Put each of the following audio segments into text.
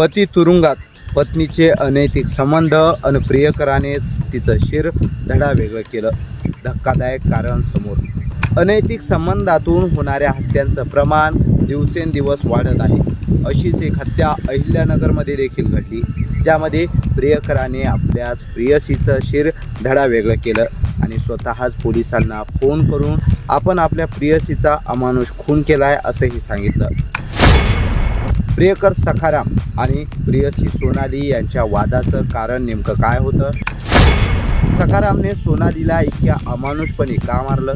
पती तुरुंगात. पत्नीचे अनैतिक संबंध आणि प्रियकरानेच तिचं शिर धडा वेगळं केलं. धक्कादायक कारण समोर अनैतिक संबंधातून होणाऱ्या हत्यांचं प्रमाण दिवसेंदिवस वाढत आहे. अशीच एक हत्या अहिल्यानगरमध्ये देखील घडली ज्यामध्ये प्रियकराने आपल्याच प्रियसीचं शिर धडा वेगळं केलं आणि स्वतःच पोलिसांना फोन करून आपण आपल्या प्रियसीचा अमानुष खून केलाय असंही सांगितलं. प्रियकर सखाराम आणि प्रियसी सोनाली यांच्या वादाचं कारण नेमकं काय होतं? सखारामने सोनालीला इतक्या अमानुषपणे का मारलं?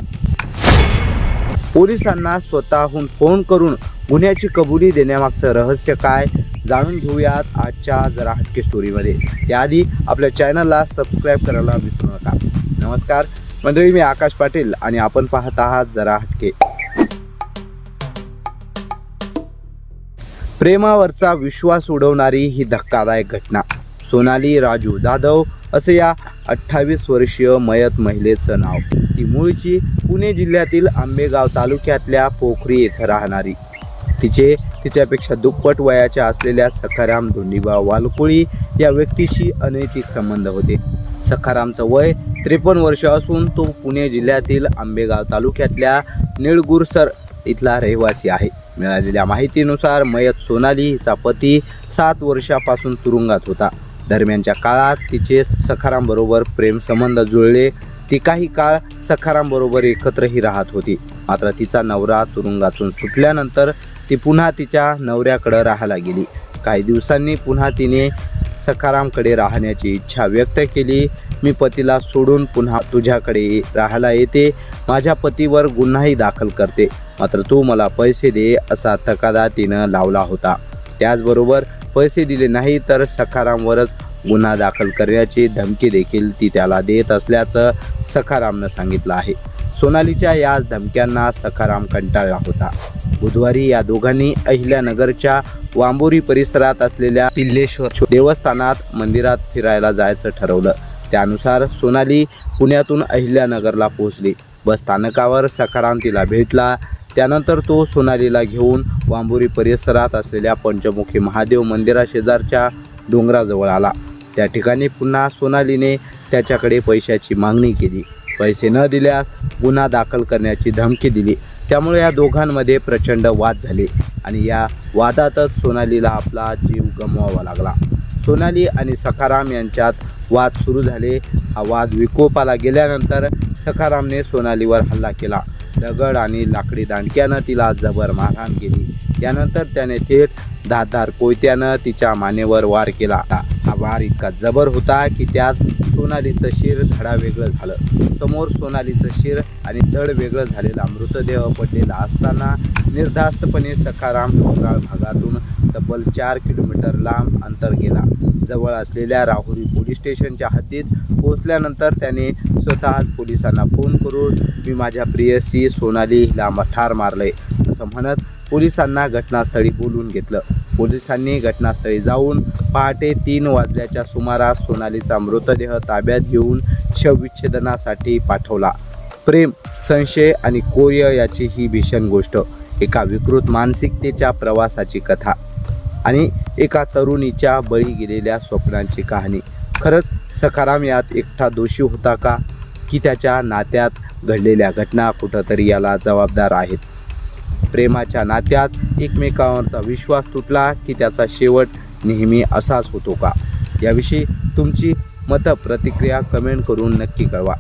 पोलिसांना स्वतःहून फोन करून गुन्ह्याची कबुली देण्यामागचं रहस्य काय? जाणून घेऊयात आजच्या जरा हटके स्टोरीमध्ये त्याआधी आपल्या चॅनलला सबस्क्राईब करायला विसरू नका. नमस्कार. मंडळी मी आकाश पाटील आणि आपण पाहत आहात जरा हटके. प्रेमावरचा विश्वास उडवणारी ही धक्कादायक घटना. सोनाली राजू जाधव असे या अठ्ठावीस वर्षीय मयत महिलेचं नाव. ती मूळची पुणे जिल्ह्यातील आंबेगाव तालुक्यातल्या पोखरी येथे राहणारी. तिचे तिच्यापेक्षा दुप्पट वयाच्या असलेल्या सखाराम धोंडीबा वालकुळी या व्यक्तीशी अनैतिक संबंध होते. सखारामचं वय त्रेपन्न वर्ष असून तो पुणे जिल्ह्यातील आंबेगाव तालुक्यातल्या निळगुरसर इथला रहिवासी आहे. मिळालेल्या माहितीनुसार मयत सोनाली हिचा पती सात वर्षापासून तुरुंगात होता. दरम्यानच्या काळात तिचे सखारामबरोबर प्रेमसंबंध जुळले. ती काही काळ सखारामबरोबर एकत्रही राहत होती. मात्र तिचा नवरा तुरुंगातून सुटल्यानंतर ती पुन्हा तिच्या नवऱ्याकडे राहायला गेली. काही दिवसांनी पुन्हा तिने सखारामकडे राहण्याची इच्छा व्यक्त केली. मी पतीला सोडून पुन्हा तुझ्याकडे राहायला येते. माझ्या पतीवर गुन्हाही दाखल करते. मात्र तू मला पैसे दे असा तकादा तिनं लावला होता. त्याचबरोबर पैसे दिले नाही तर सखारामवरच गुन्हा दाखल करण्याची धमकी देखील ती त्याला देत असल्याचं सखारामनं सांगितलं आहे. सोनालीच्या या धमक्यांना सखाराम कंटाळला होता. बुधवारी या दोघांनी अहिल्यानगरच्या वांबोरी परिसरात असलेल्या पिल्लेश्वर देवस्थानात मंदिरात फिरायला जायचं ठरवलं. त्यानुसार सोनाली पुण्यातून अहिल्यानगरला पोहोचली. बस स्थानकावर सखाराम तिला भेटला. त्यानंतर तो सोनालीला घेऊन वांबोरी परिसरात असलेल्या पंचमुखी महादेव मंदिराशेजारच्या डोंगराजवळ आला. त्या ठिकाणी पुन्हा सोनालीने त्याच्याकडे पैशाची मागणी केली. पैसे न दिल्यास गुन्हा दाखल करण्याची धमकी दिली. त्यामुळे या दोघांमध्ये प्रचंड वाद झाले आणि या वादातच सोनालीला आपला जीव गमवावा लागला. सोनाली आणि सखाराम यांच्यात वाद सुरू झाले. हा वाद विकोपाला गेल्यानंतर सखारामने सोनालीवर हल्ला केला. दगड आणि लाकडी दांडक्यानं तिला जबर मारहाण केली. त्यानंतर त्याने थेट धारधार कोयत्यानं तिच्या मानेवर वार केला. वार इतका जबर होता की त्यात सोनालीचं शिर धडा वेगळं झालं. समोर सोनालीचं शिर आणि धड वेगळं झालेला मृतदेह पडलेला असताना निर्धास्तपणे सखाराम डोंगराळ भागातून तब्बल चार किलोमीटर लांब अंतर गेला. जवळ असलेल्या राहुरी पोलीस स्टेशनच्या हद्दीत पोहोचल्यानंतर त्याने स्वतःच पोलिसांना फोन करून मी माझ्या प्रियसी सोनाली हिला ठार मारलंय असं म्हणत पोलिसांना घटनास्थळी बोलून घेतलं. पोलिसांनी घटनास्थळी जाऊन पहाटे तीन वाजल्याच्या सुमारास सोनालीचा मृतदेह ताब्यात घेऊन शवविच्छेदनासाठी पाठवला. प्रेम संशय आणि कोर्य याची ही भीषण गोष्ट. एका विकृत मानसिकतेच्या प्रवासाची कथा आणि एका तरुणीच्या बळी गेलेल्या स्वप्नांची कहाणी. खरंच सखाराम यात एकटा दोषी होता का? की त्याच्या नात्यात घडलेल्या घटना कुठंतरी याला जबाबदार आहेत? प्रेमाच्या नात्यात एकमेकांवरचा विश्वास तुटला की त्याचा शेवट नेहमी असाच होतो का? याविषयी तुमची मतं प्रतिक्रिया कमेंट करून नक्की कळवा.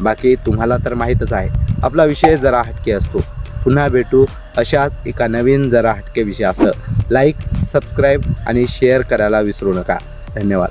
बाकी तुम्हाला तर माहीतच आहे आपला विषय जरा हटके असतो. पुन्हा भेटू अशाच एका नवीन जरा हटके विषयासह. लाईक सबस्क्राईब आणि शेअर करायला विसरू नका. धन्यवाद.